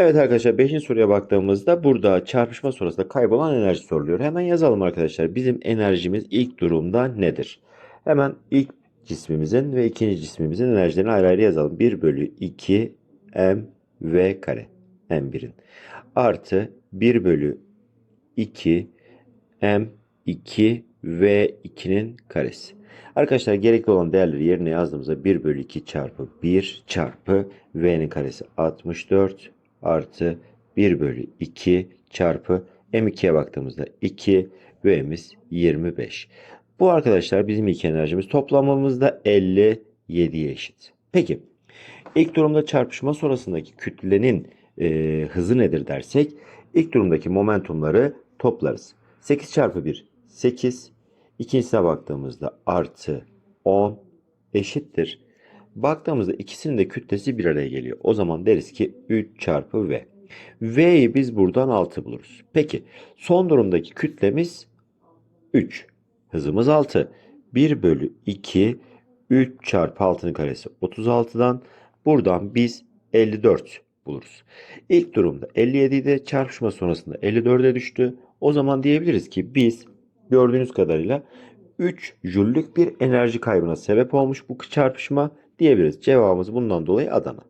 Evet arkadaşlar 5. soruya baktığımızda burada çarpışma sonrasında kaybolan enerji soruluyor. Hemen yazalım arkadaşlar. Bizim enerjimiz ilk durumda nedir? Hemen ilk cismimizin ve ikinci cismimizin enerjilerini ayrı ayrı yazalım. 1 bölü 2 m v kare. M1'in. Artı 1 bölü 2 m 2 v 2'nin karesi. Arkadaşlar gerekli olan değerleri yerine yazdığımızda 1 bölü 2 çarpı 1 çarpı v'nin karesi 64 artı 1 bölü 2 çarpı m2'ye baktığımızda 2 v'miz 25. Bu arkadaşlar bizim ilk enerjimiz toplamımızda 57'ye eşit. Peki ilk durumda çarpışma sonrasındaki kütlenin e, hızı nedir dersek ilk durumdaki momentumları toplarız. 8 çarpı 1 8 İkincisine baktığımızda artı 10 eşittir. Baktığımızda ikisinin de kütlesi bir araya geliyor. O zaman deriz ki 3 çarpı V. V'yi biz buradan 6 buluruz. Peki son durumdaki kütlemiz 3. Hızımız 6. 1 bölü 2 3 çarpı 6'nın karesi 36'dan buradan biz 54 buluruz. İlk durumda 57 idi çarpışma sonrasında 54'e düştü. O zaman diyebiliriz ki biz gördüğünüz kadarıyla 3 jüllük bir enerji kaybına sebep olmuş bu çarpışma diyebiliriz. Cevabımız bundan dolayı Adana.